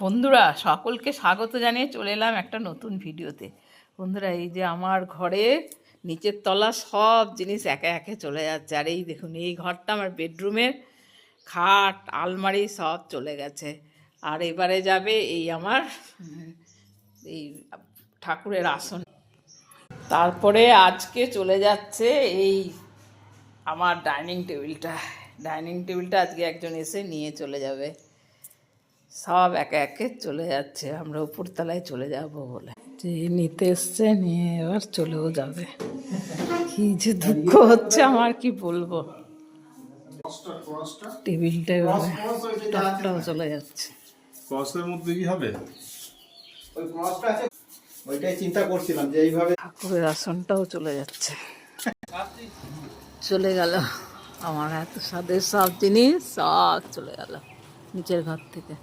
বন্ধুরা, সকলকে স্বাগত জানিয়ে চলে এলাম একটা নতুন ভিডিওতে। বন্ধুরা, এই যে আমার ঘরে নিচের তলা সব জিনিস একে একে চলে যাচ্ছে। আর এই দেখুন, এই ঘরটা আমার বেডরুমের খাট, আলমারি সব চলে গেছে। আর এবারে যাবে এই আমার, এই ঠাকুরের আসন। তারপরে আজকে চলে যাচ্ছে এই আমার ডাইনিং টেবিলটা। ডাইনিং টেবিলটা আজকে একজন এসে নিয়ে চলে যাবে। সব একে একে চলে যাচ্ছে আমরা উপরতলায় চলে যাব বলে। যে নিতে এসছে নিয়ে এবার চলেও যাবে। কি যে দুঃখ হচ্ছে আমার কি বলব? টেবিলটা টপটাও চলে যাচ্ছে। ক্রসের মধ্যে কি হবে? ওই ক্রসটা আছে ওইটাই চিন্তা করছিলাম যে এইভাবে ঠাকুরের আসনটাও চলে যাচ্ছে। চলে গেল। আমার এত স্বাদের সব জিনিস সব চলে গেল। নিচের ঘর থেকে।